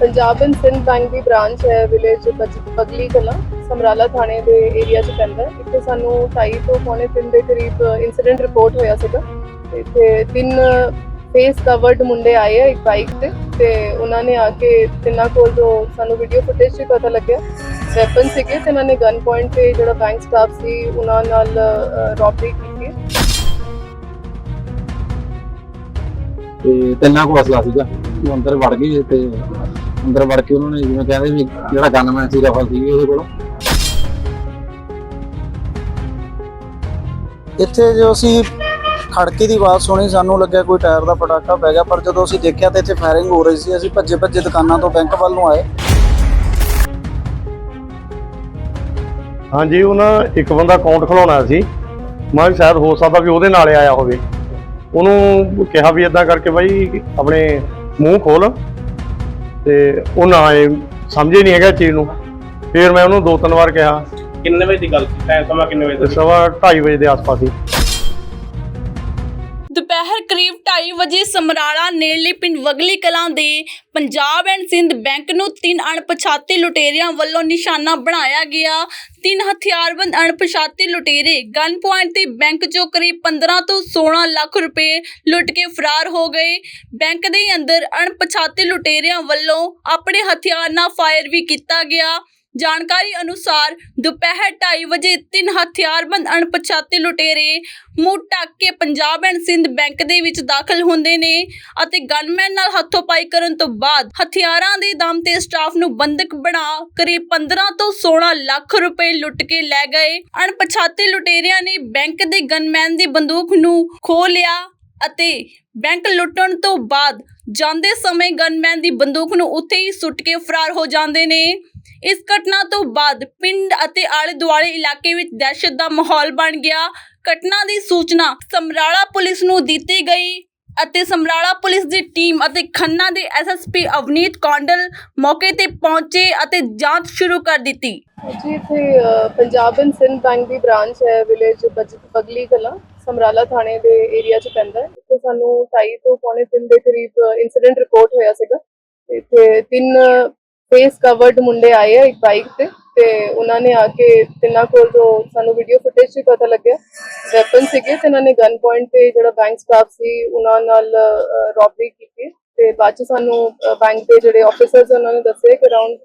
Punjab and Sind bank ਦੀ branch ਹੈ village Bagli Kalan, Samrala ਥਾਣੇ ਦੇ ਏਰੀਆ 'ਚ ਪੈਂਦਾ ਹੈ। ਇੱਥੇ ਸਾਨੂੰ 2:30 ਤੋਂ ਪੌਣੇ 3 ਦੇ ਕਰੀਬ ਇਨਸੀਡੈਂਟ ਰਿਪੋਰਟ ਹੋਇਆ ਸੀਗਾ। ਤੇ ਇੱਥੇ ਤਿੰਨ ਫੇਸ ਕਵਰਡ ਮੁੰਡੇ ਆਏ ਆ ਇੱਕ ਬਾਈਕ ਤੇ ਤੇ ਉਹਨਾਂ ਨੇ ਆ ਕੇ ਤਿੰਨਾਂ ਕੋਲ ਜੋ ਸਾਨੂੰ ਵੀਡੀਓ ਫੁਟੇਜ 'ਚ ਪਤਾ ਲੱਗਿਆ ਵੈਪਨ ਸੀਗੇ ਤੇ ਉਹਨਾਂ ਨੇ ਗਨ ਪੁਆਇੰਟ ਤੇ ਜਿਹੜਾ ਬੈਂਕ ਸਟਾਫ ਸੀ, ਉਹਨਾਂ ਨਾਲ ਰੌਬਰੀ ਕੀਤੀ ਤੇ ਤਿੰਨਾਂ ਕੋਲ ਅਸਲਾ ਸੀਗਾ। ਉਹ ਅੰਦਰ ਵੜ ਗਏ ਤੇ ਅੰਦਰ ਵੜ ਕੇ ਉਹਨਾਂ ਨੇ ਜਿਵੇਂ ਕਹਿੰਦੇ ਵੀ ਜਿਹੜਾ ਗਨਮੈਨ ਸੀ ਰਫਲ ਸੀ ਉਹਦੇ ਕੋਲ। ਇੱਥੇ ਜੋ ਅਸੀਂ ਖੜਕੇ ਦੀ ਆਵਾਜ਼ ਸੁਣੀ ਸਾਨੂੰ ਲੱਗਿਆ ਕੋਈ ਟਾਇਰ ਦਾ ਪਟਾਕਾ ਪੈ ਗਿਆ ਪਰ ਜਦੋਂ ਅਸੀਂ ਦੇਖਿਆ ਤੇ ਇੱਥੇ ਫਾਇਰਿੰਗ ਹੋ ਰਹੀ ਸੀ। ਅਸੀਂ ਭੱਜੇ ਭੱਜੇ ਦੁਕਾਨਾਂ ਤੋਂ ਬੈਂਕ ਵੱਲ ਨੂੰ ਆਏ। ਹਾਂਜੀ ਉਹਨਾਂ ਇੱਕ ਬੰਦਾ ਅਕਾਊਂਟ ਖੁਲਾਉਣਾ ਸੀ। ਮੈਂ ਸ਼ਾਇਦ ਹੋ ਸਕਦਾ ਵੀ ਉਹਦੇ ਨਾਲੇ ਆਇਆ ਹੋਵੇ। ਉਹਨੂੰ ਕਿਹਾ ਵੀ ਇਦਾਂ ਕਰਕੇ ਬਾਈ ਆਪਣੇ ਮੂੰਹ ਖੋਲ। ਤੇ ਉਹ ਨਾ ਆਏ ਸਮਝੇ ਨਹੀਂ ਹੈਗਾ ਚੀਜ਼ ਨੂੰ। ਫਿਰ ਮੈਂ ਉਹਨੂੰ ਦੋ ਤਿੰਨ ਵਾਰ ਕਿਹਾ। ਕਿੰਨੇ ਵਜੇ ਦੀ ਗੱਲ ਸੀ? ਟਾਈਮ ਸਮਾਂ ਕਿੰਨੇ ਵਜੇ ਦਾ ਸੀ? ਸਵਾ 2:30 ਵਜੇ ਦੇ ਆਸ-ਪਾਸ ਹੀ ਦੁਪਹਿਰ ਕਰੀਬ 2:30 ਵਜੇ ਸਮਰਾਲਾ ਨੇੜਲੇ ਪਿੰਡ ਵਗਲੀ ਕਲਾਂ ਦੇ ਪੰਜਾਬ ਐਂਡ ਸਿੰਧ ਬੈਂਕ ਨੂੰ ਤਿੰਨ ਅਣਪਛਾਤੇ ਲੁਟੇਰਿਆਂ ਵੱਲੋਂ ਨਿਸ਼ਾਨਾ ਬਣਾਇਆ ਗਿਆ। ਤਿੰਨ ਹਥਿਆਰਬੰਦ ਅਣਪਛਾਤੇ ਲੁਟੇਰੇ ਗਨ ਪੁਆਇੰਟ ਤੇ ਬੈਂਕ ਚੋਂ ਕਰੀਬ 15 ਤੋਂ 16 ਲੱਖ ਰੁਪਏ ਲੁੱਟ ਕੇ ਫਰਾਰ ਹੋ ਗਏ। ਬੈਂਕ ਦੇ ਅੰਦਰ ਅਣਪਛਾਤੇ ਲੁਟੇਰਿਆਂ ਵੱਲੋਂ ਆਪਣੇ ਹਥਿਆਰ ਨਾਲ ਫਾਇਰ ਵੀ ਕੀਤਾ ਗਿਆ। ਜਾਣਕਾਰੀ ਅਨੁਸਾਰ ਦੁਪਹਿਰ 2:30 ਵਜੇ ਤਿੰਨ ਹਥਿਆਰਬੰਦ ਅਣਪਛਾਤੇ ਲੁਟੇਰੇ ਮੂੰਹ ਢੱਕ ਕੇ ਪੰਜਾਬ ਐਂਡ ਸਿੰਧ ਬੈਂਕ ਦੇ ਵਿੱਚ ਦਾਖਲ ਹੁੰਦੇ ਨੇ ਅਤੇ ਗਨਮੈਨ ਨਾਲ ਹੱਥੋਂ-ਪਾਈ ਕਰਨ ਤੋਂ ਬਾਅਦ ਹਥਿਆਰਾਂ ਦੇ ਦਮ ਤੇ ਸਟਾਫ ਨੂੰ ਬੰਦਕ ਬਣਾ ਕਰੀਬ 15 ਤੋਂ 16 ਲੱਖ ਰੁਪਏ ਲੁੱਟ ਕੇ ਲੈ ਗਏ। ਅਣਪਛਾਤੇ ਲੁਟੇਰਿਆਂ ਨੇ ਬੈਂਕ ਦੇ ਗਨਮੈਨ ਦੀ ਬੰਦੂਕ ਨੂੰ ਖੋਹ ਲਿਆ ਅਤੇ ਬੈਂਕ ਲੁੱਟਣ ਤੋਂ ਬਾਅਦ ਜਾਂਦੇ ਸਮੇਂ ਗਨਮੈਨ ਦੀ ਬੰਦੂਕ ਨੂੰ ਉੱਥੇ ਹੀ ਸੁੱਟ ਕੇ ਫਰਾਰ ਹੋ ਜਾਂਦੇ ਨੇ। ਇਸ ਘਟਨਾ ਤੋਂ ਬਾਅਦ ਪਿੰਡ ਅਤੇ ਆਲੇ ਦੁਆਲੇ ਇਲਾਕੇ ਵਿੱਚ ਦਹਿਸ਼ਤ ਦਾ ਮਾਹੌਲ ਬਣ ਗਿਆ। ਘਟਨਾ ਦੀ ਸੂਚਨਾ ਸਮਰਾਲਾ ਪੁਲਿਸ ਨੂੰ ਦਿੱਤੀ ਗਈ ਅਤੇ ਸਮਰਾਲਾ ਪੁਲਿਸ ਦੀ ਟੀਮ ਅਤੇ ਖੰਨਾ ਦੇ ਐਸਐਸਪੀ ਅਵਨੀਤ ਕੌਂਡਲ ਮੌਕੇ ਤੇ ਪਹੁੰਚੇ ਅਤੇ ਜਾਂਚ ਸ਼ੁਰੂ ਕਰ ਦਿੱਤੀ। ਜੀ ਇੱਥੇ ਅ, ਪੰਜਾਬ ਐਂਡ ਸਿੰਧ ਬੈਂਕ ਦੀ ਬ੍ਰਾਂਚ ਹੈ ਵਿਲੇਜ ਬਗਲੀ ਕਲਾਂ ਸਮਰਾਲਾ ਥਾਣੇ ਦੇ ਏਰੀਆ 'ਚ ਪੈਂਦਾ ਹੈ। ਇੱਥੇ ਸਾਨੂੰ 2:30 ਤੋਂ ਪੌਣੇ 3 ਦੇ ਕਰੀਬ ਇਨਸੀਡੈਂਟ ਰਿਪੋਰਟ ਹੋਇਆ ਸੀਗਾ। ਇੱਥੇ ਤਿੰਨ ਫੇਸ ਕਵਰਡ ਮੁੰਡੇ ਆਏ ਆ ਇੱਕ ਬਾਈਕ ਤੇ ਤੇ ਉਹਨਾਂ ਨੇ ਆ ਕੇ ਤਿੰਨਾਂ ਕੋਲ ਜੋ ਸਾਨੂੰ ਵੀਡੀਓ ਫੁਟੇਜ 'ਚ ਪਤਾ ਲੱਗਿਆ ਵੈਪਨ ਸੀਗੇ ਤੇ ਉਹਨਾਂ ਨੇ ਗਨ ਪੁਆਇੰਟ ਤੇ ਜਿਹੜਾ ਬੈਂਕ ਸਟਾਫ ਸੀ ਉਹਨਾਂ ਨਾਲ ਰੌਬਰੀ ਕੀਤੀ ਤੇ ਬਾਅਦ 'ਚ ਸਾਨੂੰ ਬੈਂਕ ਦੇ ਜਿਹੜੇ ਆਫੀਸਰਸ ਉਹਨਾਂ ਨੇ ਦੱਸਿਆ ਕਿ ਅਰਾਊਂਡ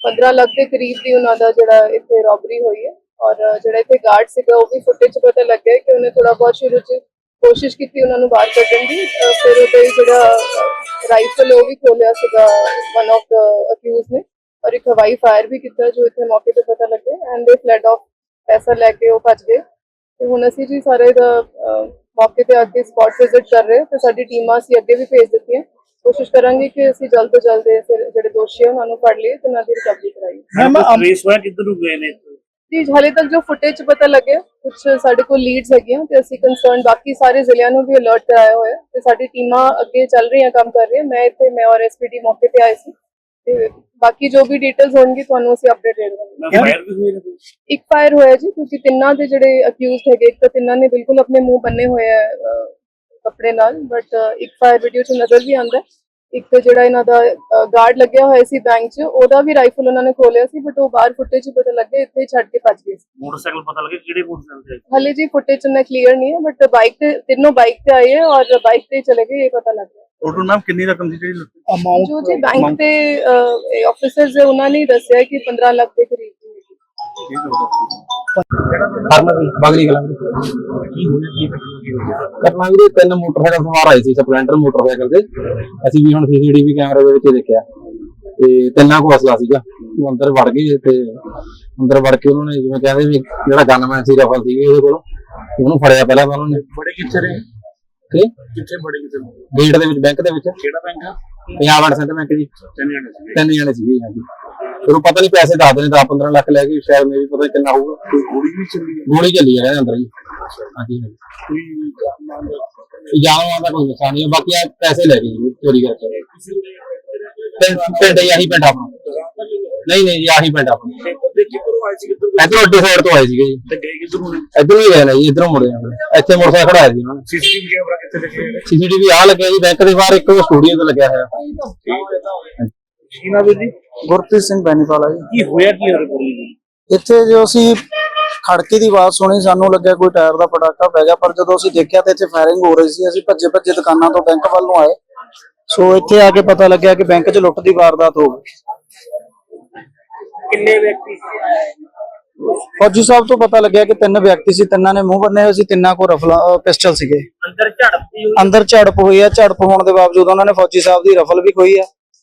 15 ਲੱਖ ਦੇ ਕਰੀਬ ਦੀ ਉਹਨਾਂ ਦਾ ਜਿਹੜਾ ਇੱਥੇ ਰੌਬਰੀ ਹੋਈ ਹੈ ਔਰ ਜਿਹੜਾ ਇੱਥੇ ਗਾਰਡ ਸੀਗਾ ਉਹ ਵੀ ਫੁਟੇਜ ਪਤਾ ਲੱਗਿਆ ਕਿ ਉਹਨੇ ਥੋੜਾ ਬਹੁਤ ਸ਼ੁਰੂ 'ਚ ਕੋਸ਼ਿਸ਼ ਕੀਤੀ ਉਹਨਾਂ ਨੂੰ ਬਾਹਰ ਕੱਢਣ ਦੀ ਫਿਰ ਉਹਦੇ ਜਿਹੜਾ ਰਾਈਫਲ ਉਹ ਵੀ ਖੋਲਿਆ ਸੀਗਾ ਵਨ ਆਫ ਦਾ ਅਕਿਊਜ਼ ਨੇ ਔਰ ਇੱਕ ਹਵਾਈ ਫਾਇਰ ਵੀ ਕੀਤਾ ਜੋ ਇੱਥੇ ਮੌਕੇ ਤੇ ਪਤਾ ਲੱਗੇ ਐਂਡ ਦੇ ਫਲੈਡ ਆਫ ਪੈਸਾ ਲੈ ਕੇ ਉਹ ਭੱਜ ਗਏ ਤੇ ਹੁਣ ਅਸੀਂ ਜੀ ਸਾਰੇ ਦਾ ਮੌਕੇ ਤੇ ਆ ਕੇ ਸਪੌਟ ਵਿਜ਼ਿਟ ਕਰ ਰਹੇ ਤੇ ਸਾਡੀ ਟੀਮਾਂ ਅਸੀਂ ਅੱਗੇ ਵੀ ਭੇਜ ਦਿੱਤੀਆਂ ਕੋਸ਼ਿਸ਼ ਕਰਾਂਗੇ ਕਿ ਅਸੀਂ ਜਲਦ ਤੋਂ ਜਲਦ ਜਿਹੜੇ ਦੋਸ਼ੀ ਆ ਉਹਨਾਂ ਨੂੰ ਫੜ ਲਈਏ ਤੇ ਉਹਨਾਂ ਦੀ ਰਿਕਵਰੀ ਕਰਾਈਏ ਮੈਮ ਰੇਸ ਹੋਇਆ ਕਿੱਧਰ ਨੂੰ ਗਏ ਨੇ ਜੀ ਹਾਲੇ ਤੱਕ ਜੋ ਫੁਟੇਜ ਪਤਾ ਲੱਗਿਆ ਕੁਝ ਸਾਡੇ ਕੋਲ ਲੀਡਸ ਹੈਗੀਆਂ ਤੇ ਅਸੀਂ ਕੰਸਰਨ ਬਾਕੀ ਸਾਰੇ ਜ਼ਿਲ੍ਹਿਆਂ ਨੂੰ ਵੀ ਅਲਰਟ ਕਰਾਇਆ ਹੋਇਆ ਤੇ ਸਾਡੀ ਟੀਮਾਂ ਅੱਗੇ ਚੱਲ ਰਹੀਆਂ ਕੰਮ ਕਰ ਰਹੀਆਂ ਮੈਂ ਇੱਥੇ ਮੈਂ ਔਰ ਐਸਪੀਡੀ ਮੌਕੇ ਤੇ ਆਏ ਸੀ ਤੇ ਬਾਕੀ ਜੋ ਵੀ ਡਿਟੇਲਸ ਹੋਣਗੀ ਤੁਹਾਨੂੰ ਅਸੀਂ ਅਪਡੇਟ ਦੇ ਦੇਵਾਂਗੇ? ਇੱਕ ਫਾਇਰ ਹੋਇਆ ਜੀ ਕਿਉਂਕਿ ਤਿੰਨਾਂ ਦੇ ਜਿਹੜੇ ਅਕਿਊਜ਼ਡ ਹੈਗੇ ਇੱਕ ਤਾਂ ਤਿੰਨਾਂ ਨੇ ਬਿਲਕੁਲ ਆਪਣੇ ਮੂੰਹ ਬੰਨੇ ਹੋਏ ਆ ਕੱਪੜੇ ਨਾਲ ਬਟ ਇੱਕ ਫਾਇਰ ਵੀਡੀਓ 'ਚ ਨਜ਼ਰ ਵੀ ਆਉਂਦਾ। ਇੱਕ ਜਿਹੜਾ ਇਹਨਾਂ ਦਾ ਗਾਰਡ ਲੱਗਿਆ ਹੋਇਆ ਸੀ ਬੈਂਕ 'ਚ ਉਹਦਾ ਵੀ ਰਾਈਫਲ ਉਹਨਾਂ ਨੇ ਖੋਲਿਆ ਸੀ ਬਟ ਉਹ ਬਾਹਰ ਫੁਟੇਜ 'ਚ ਪਤਾ ਲੱਗਿਆ ਇੱਥੇ ਛੱਡ ਕੇ ਭੱਜ ਗਏ ਸੀ। ਮੋਟਰਸਾਈਕਲ ਪਤਾ ਲੱਗੇ ਕਿਹੜੇ ਮੋਟਰਸਾਈਕਲ ਤੇ ਹਾਲੇ ਜੀ ਫੁਟੇਜ ਮੈਂ ਕਲੀਅਰ ਨਹੀਂ ਹੈ ਬਟ ਬਾਈਕ ਤੇ ਤਿੰਨੋਂ ਬਾਈਕ ਤੇ ਆਏ ਹੈ ਔਰ ਬਾਈਕ ਤੇ ਚਲੇ ਗਏ ਇਹ ਪਤਾ ਲੱਗ ਗਿਆ ਟੋਟਲ ਮੈਮ ਕਿੰਨੀ ਰਕਮ ਸੀ ਜਿਹੜੀ ਲੁੱਟੀ? ਜੋ ਜੀ ਬੈਂਕ ਤੇ ਆਫੀਸਰਸ ਉਹਨਾਂ ਨੇ ਦੱਸਿਆ ਕਿ 15 ਲੱਖ ਦੇ ਕਰੀਬ। ਹਰਮਨ ਬਗਲੀ ਕਲਾਂ ਕਰਨਾ ਵੀਰੇ ਤਿੰਨ ਮੋਟਰਸਾਈਕਲ ਸਵਾਰ ਆਏ ਸੀ ਸਪਲੈਂਡਰ ਮੋਟਰਸਾਈਕਲ ਤੇ ਅਸੀਂ ਵੀ ਹੁਣ ਸੀਸੀਟੀਵੀ ਕੈਮਰੇ ਦੇ ਵਿੱਚ ਦੇਖਿਆ। ਤੇ ਤਿੰਨਾਂ ਕੋਲ ਅਸਲਾ ਸੀਗਾ। ਉਹ ਅੰਦਰ ਵੜ ਗਏ ਤੇ ਅੰਦਰ ਵੜ ਕੇ ਉਹਨਾਂ ਨੇ ਜਿਵੇਂ ਕਹਿੰਦੇ ਵੀ ਜਿਹੜਾ ਗਨਮੈਨ ਸੀ ਰਫਲ ਸੀ ਉਹਦੇ ਕੋਲ ਉਹਨੂੰ ਫੜਿਆ ਪਹਿਲਾਂ ਤਾਂ ਉਹਨਾਂ। ਨੇ ਬੜੇ ਕਿੱਥੇ ਰਹੇ ਤੇ ਕਿੱਥੇ ਬੜੇ ਕਿੱਥੇ ਗੇਟ ਦੇ ਵਿੱਚ ਬੈਂਕ ਦੇ ਵਿੱਚ। ਕਿਹੜਾ ਬੈਂਕ ਆ? ਪੰਜਾਬ ਐਂਡ ਸੈਂਟਰ ਬੈਂਕ ਜੀ। ਤਿੰਨ ਜਣੇ ਸੀਗੇ। ਤਿੰਨ ਜਣੇ ਸੀਗੇ ਹਾਂਜੀ ਫਿਰ ਉਹ ਪਤਾ ਨਹੀਂ ਪੈਸੇ ਦੱਸਦੇ ਨੇ 10 15 ਲੱਖ ਲੈ ਕੇ ਸ਼ਾਇਦ ਮੇਰੀ ਪਤਾ ਕਿੰਨਾ ਹੋਊਗਾ। ਕੋਈ ਗੋਲੀ ਵੀ ਚੱਲੀ ਹੈ ਗੋਲੀ ਚੱਲੀ ਹੈ। ਇਹਦੇ ਅੰਦਰ ਜੀ ਹਾਂਜੀ ਕੋਈ ਜਾਨਵਾਂ ਦਾ ਕੋਈ ਨੁਕਸਾਨ ਨਹੀਂ ਬਾਕੀ ਆ ਪੈਸੇ ਲੈ ਗਏ ਚੋਰੀ ਕਰਕੇ। ਪਿੰਡ ਆਹੀ ਪਿੰਡ ਆਪਣਾ। ਨਹੀਂ ਨਹੀਂ ਜੀ ਆਹੀ ਪਿੰਡ ਆਪਣਾ। ਇਧਰੋਂ ਅੱਡੇ ਸਾਈਡ ਤੋਂ ਆਏ ਸੀਗੇ ਜੀ। ਤੇ ਗਏ ਕਿੱਧਰੋਂ ਇਧਰੋਂ ਹੀ ਗਏ ਨੇ ਜੀ ਇਧਰੋਂ ਮੁੜੇ ਇੱਥੇ ਮੋਟਰਸਾਈਕਲ ਖੜਾਇਆ ਸੀ ਉਹਨਾਂ ਨੇ। ਸੀਸੀਟੀਵੀ ਕੈਮਰਾ ਕਿੱਥੇ ਲੱਗੇ ਨੇ? ਸੀਸੀਟੀਵੀ ਆ ਲੱਗਿਆ ਜੀ ਬੈਂਕ ਦੇ ਬਾਹਰ ਇੱਕ ਸਟੂਡੀਓ ਤੇ ਲੱਗਿਆ ਹੋਇਆ। ਕੀ ਨਾਮ ਹੈ ਜੀ? ਗੁਰਪ੍ਰੀਤ ਸਿੰਘ ਬੈਨੀਵਾਲਾ ਜੀ। ਕੀ ਹੋਇਆ ਕੀ ਹੋਰ ਬੋਲੀ ਜੀ? ਇੱਥੇ ਜੋ ਅਸੀਂ ਖੜਕੇ ਦੀ ਆਵਾਜ਼ ਸੁਣੀ ਸਾਨੂੰ ਲੱਗਿਆ ਕੋਈ ਟਾਇਰ ਦਾ ਪਟਾਕਾ ਪੈ ਗਿਆ ਪਰ ਜਦੋਂ ਅਸੀਂ ਦੇਖਿਆ ਤੇ ਇੱਥੇ ਫਾਇਰਿੰਗ ਹੋ ਰਹੀ ਸੀ ਅਸੀਂ ਭੱਜੇ ਭੱਜੇ ਦੁਕਾਨਾਂ ਤੋਂ ਬੈਂਕ ਵੱਲ ਨੂੰ ਆਏ। ਸੋ ਇੱਥੇ ਆ ਕੇ ਪਤਾ ਲੱਗਿਆ ਕਿ ਬੈਂਕ 'ਚ ਲੁੱਟ ਦੀ ਵਾਰਦਾਤ ਹੋ ਗਈ। ਕਿੰਨੇ ਵਿਅਕਤੀ ਫੌਜੀ ਸਾਹਿਬ ਤੋਂ ਪਤਾ ਲੱਗਿਆ ਕਿ ਤਿੰਨ ਵਿਅਕਤੀ ਸੀ ਤਿੰਨਾਂ ਨੇ ਮੂੰਹ ਬੰਨੇ ਹੋਏ ਸੀ ਤਿੰਨਾਂ ਕੋਲ ਰਫਲਾ ਪਿਸਟਲ ਸੀਗੇ। ਅੰਦਰ ਝੜਪੀ ਹੋਈ। ਅੰਦਰ ਝੜਪ ਹੋਈ ਹੈ ਝੜਪ ਹੋਣ ਦੇ ਬਾਵਜੂਦ ਉਹਨਾਂ ਨੇ ਫੌਜੀ ਸਾਹਿਬ ਦੀ ਰਫਲ ਵੀ ਖੋਈ ਹੈ।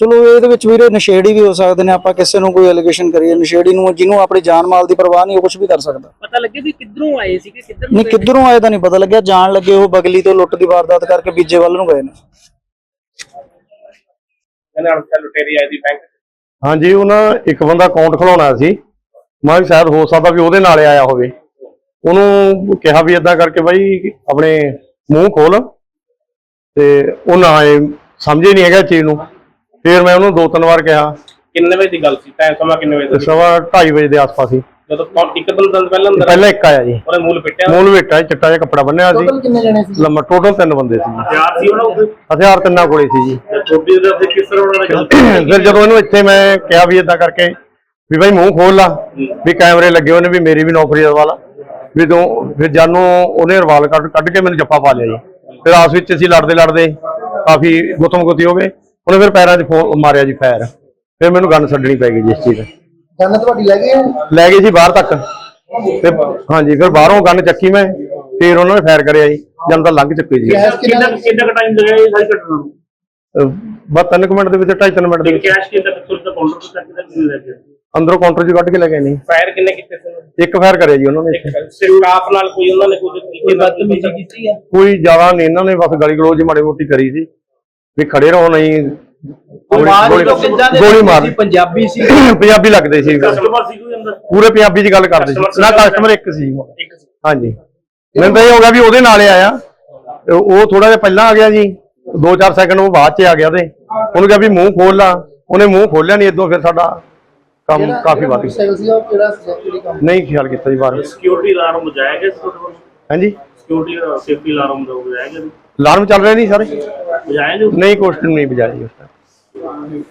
ਚਲੋ ਇਹਦੇ ਵਿੱਚ ਵੀਰੇ ਨਸ਼ੇੜੀ ਵੀ ਹੋ ਸਕਦੇ ਨੇ ਆਪਾਂ ਕਿਸੇ ਨੂੰ ਕੋਈ ਐਲੀਗੇਸ਼ਨ ਕਰੀਏ ਨਸ਼ੇੜੀ ਨੂੰ ਜਿਹਨੂੰ ਆਪਣੀ ਜਾਨ ਮਾਲ ਦੀ ਪਰਵਾਹ ਨਹੀਂ ਉਹ ਕੁਝ ਵੀ ਕਰ ਸਕਦਾ। ਪਤਾ ਲੱਗੇ ਵੀ ਕਿੱਧਰੋਂ ਆਏ ਸੀ ਕਿ ਕਿੱਧਰ ਨਹੀਂ ਕਿੱਧਰੋਂ ਆਏ ਤਾਂ ਨਹੀਂ ਪਤਾ ਲੱਗਿਆ ਜਾਣ ਲੱਗੇ ਉਹ ਬਗਲੀ ਤੋਂ ਲੁੱਟ ਦੀ ਵਾਰਦਾਤ ਕਰਕੇ ਬੀਜੇ ਵੱਲ ਨੂੰ ਗਏ ਨੇ। ਇਹਨਾਂ ਨੂੰ ਲੁਟੇਰੀ ਆਈ ਦੀ ਬੈਂਕ ਹਾਂਜੀ ਉਹਨਾਂ ਇੱਕ ਬੰਦਾ ਅਕਾਊਂਟ ਖੁਲਾਉਣਾ ਸੀ। ਮੈਂ ਸ਼ਾਇਦ ਹੋ ਸਕਦਾ ਵੀ ਉਹਦੇ ਨਾਲ ਆਇਆ ਹੋਵੇ। ਉਹਨੂੰ ਕਿਹਾ ਵੀ ਇਦਾਂ ਕਰਕੇ ਬਾਈ ਆਪਣੇ ਮੂੰਹ ਖੋਲ। ਤੇ ਉਹ ਨਾ ਆਏ ਸਮਝੇ ਨਹੀਂ ਹੈਗਾ ਚੀਜ਼ ਨੂੰ। ਫਿਰ ਮੈਂ ਉਹਨੂੰ ਦੋ ਤਿੰਨ ਵਾਰ ਕਿਹਾ। ਕਿੰਨੇ ਵਜੇ ਦੀ ਗੱਲ ਸੀ? ਟਾਈਮ ਸਮਾਂ ਕਿੰਨੇ ਵਜੇ ਦਾ ਸਵਾ 2:30 ਵਜੇ ਦੇ ਆਸ-ਪਾਸ ਹੀ। ਜਦੋਂ ਕੌਣ ਇੱਕ ਦਿਨ ਦਿਨ ਪਹਿਲਾਂ ਅੰਦਰ ਪਹਿਲਾਂ ਇੱਕ ਆਇਆ ਜੀ। ਉਹਨੇ ਮੂਲ ਪਿੱਟਿਆ ਮੂਲ ਵੇਟਾ ਚਿੱਟਾ ਜਿਹਾ ਕੱਪੜਾ ਬੰਨਿਆ ਸੀ। ਕਿੰਨੇ ਜਣੇ ਸੀ? ਲੰਮਾ ਟੋਟਲ ਤਿੰਨ ਬੰਦੇ ਸੀ ਜੀ। ਯਾਰ ਸੀ ਉਹਨਾਂ ਨੂੰ ਹਥਿਆਰ ਤਿੰਨਾਂ ਕੋਲੇ ਸੀ ਜੀ। ਛੋਟੀ ਦੇ ਫਿਰ ਕਿਸ ਤਰ੍ਹਾਂ ਉਹਨਾਂ ਨੇ ਫਿਰ ਜਦੋਂ ਇਹਨੂੰ ਇੱਥੇ ਮੈਂ ਕਿਹਾ ਵੀ ਇਦਾਂ ਕਰਕੇ ਵੀ ਭਾਈ ਮੂੰਹ ਖੋਲ ਲਾ ਵੀ ਕੈਮਰੇ ਲੱਗੇ ਹੋਏ ਨੇ ਵੀ ਮੇਰੀ ਵੀ ਨੌਕਰੀ ਦਾ ਵਾਲਾ ਵੀ ਤੋਂ ਫਿਰ ਜਾਨੂੰ ਉਹਨੇ ਰਵਾਲ ਕੱਢ ਕੱਢ ਕੇ ਮੈਨੂੰ ਜੱਫਾ ਪਾ ਲਿਆ ਜੀ। ਫਿਰ ਆਸ ਵਿੱਚ ਅਸੀਂ ਲੜਦੇ ਲੜਦੇ ਕਾਫੀ ਗੁੱਤਮ ਗੁੱਤੀ ਹੋ ਗਏ। ਉਹਨੇ ਫਿਰ ਪੈਰਾਂ 'ਚ ਫੋ- ਮਾਰਿਆ ਜੀ ਫਾਇਰ। ਫਿਰ ਮੈਨੂੰ ਗਨ ਛੱਡਣੀ ਪੈ ਗਈ ਜੀ ਇਸ ਚੀਜ਼ ਦੀ। ਗੰਨ ਤੁਹਾਡੀ ਲੈ ਗਏ ਲੈ ਗਏ ਜੀ ਬਾਹਰ ਤੱਕ। ਤੇ ਹਾਂਜੀ ਫਿਰ ਬਾਹਰੋਂ ਗਨ ਚੱਕੀ ਮੈਂ ਫਿਰ ਉਹਨਾਂ ਨੇ ਫਾਇਰ ਕਰਿਆ ਜੀ। ਜਦ ਤਾਂ ਲੰਘ ਚੁੱਕੀ ਜੀ। ਕਿੰਨਾ ਕਿੰਨਾ ਟਾਈਮ ਲੱਗਿਆ ਇਹ ਸਾਰੀ ਘਟਨਾ ਨੂੰ? ਅਹ ਬਸ ਤਿੰਨ ਕੁ ਮਿੰਟ ਦੇ ਵਿੱਚ ਢਾਈ ਤਿੰਨ ਮਿੰਟ ਦੇ ਵਿੱਚ। ਕੈਸ਼ ਕਿੰਨਾ ਤੱਕ ਕਾਊਂਟਰ ਤੋਂ ਤੱਕ ਕਿੰਨੇ ਅੰਦਰੋਂ ਕਾਊਂਟਰ 'ਚ ਕੱਢ ਕੇ ਲੈ ਗਏ ਨਹੀਂ ਫਾਇਰ ਕਿੰਨੇ ਕੀਤੇ? ਇੱਕ ਫਾਇਰ ਕਰਿਆ ਜੀ ਉਹਨਾਂ ਨੇ ਸਟਾਫ ਨਾਲ ਕੋਈ ਉਹਨਾਂ ਨੇ ਕੋਈ ਤਰੀਕੇ ਨਾਲ ਬਦਤਮੀਜ਼ੀ ਕੀਤੀ ਆ? ਕੋਈ ਜ਼ਿਆਦਾ ਨਹੀਂ ਇਹਨਾਂ ਨੇ ਬਸ ਗਲੀ ਗਲੋਚ ਮਾੜੀ ਮੋਟੀ ਕਰੀ ਸੀ। ਵੀ ਖੜੇ ਰਹੋ ਨਹੀਂ। ਗੋਲੀ ਗੋਲੀ ਮਾਰ ਪੰਜਾਬੀ ਸੀ। ਪੰਜਾਬੀ ਲੱਗਦੇ ਸੀ। ਕਸਟਮਰ ਸੀ ਕੋਈ ਅੰਦਰ? ਪੂਰੇ ਪੰਜਾਬੀ 'ਚ ਗੱਲ ਕਰਦੇ Customer ਸੀ। ਨਾ। ਕਸਟਮਰ ਇੱਕ ਸੀ। ਇੱਕ ਸੀ। ਹਾਂਜੀ। ਮੈਨੂੰ ਤਾਂ ਇਹ ਹੋ ਗਿਆ ਵੀ ਉਹਦੇ ਨਾਲ ਹੀ ਆਇਆ। ਤੇ ਉਹ ਥੋੜਾ ਜਿਹਾ ਪਹਿਲਾਂ ਆ ਗਿਆ ਜੀ। 2-4 ਸੈਕਿੰਡ ਉਹ ਬਾਅਦ 'ਚ ਆ ਗਿਆ ਤੇ ਉਹਨੂੰ ਕਿਹਾ ਵੀ ਮੂੰਹ ਖੋਲ ਲਾ। ਉਹਨੇ ਮੂੰਹ ਖੋਲਿਆ ਨਹੀਂ ਇਦੋਂ ਫਿਰ ਸਾਡਾ ਕੰਮ ਕਾਫੀ ਵੱਧ ਗਿਆ। ਸਾਈਕਲ ਸੀ ਉਹ ਕਿਹੜਾ ਜਿਹੜੀ ਕੰਮ ਨਹੀਂ ਖਿਆਲ ਕੀਤਾ ਜੀ ਬਾਹਰ। ਸਿਕਿਉਰਿਟੀ ਅਲਾਰਮ ਵਜਾਇਆ ਗਿਆ ਸੀ ਤੁਹਾਡੇ ਹਾਂਜੀ। ਸਿਕਿਉਰਿਟੀ ਸੇਫਟੀ ਅਲਾਰਮ ਵਜਾਇਆ ਗਿਆ ਸੀ? ਅਲਾਰਮ ਚੱਲ ਰਿਹਾ ਨਹੀਂ ਸਾਰੇ ਵਜਾਇਆ ਜੋ ਨਹੀਂ ਕੁਛ ਨਹੀਂ ਵਜਾਇਆ ਜੀ ਉਸ time।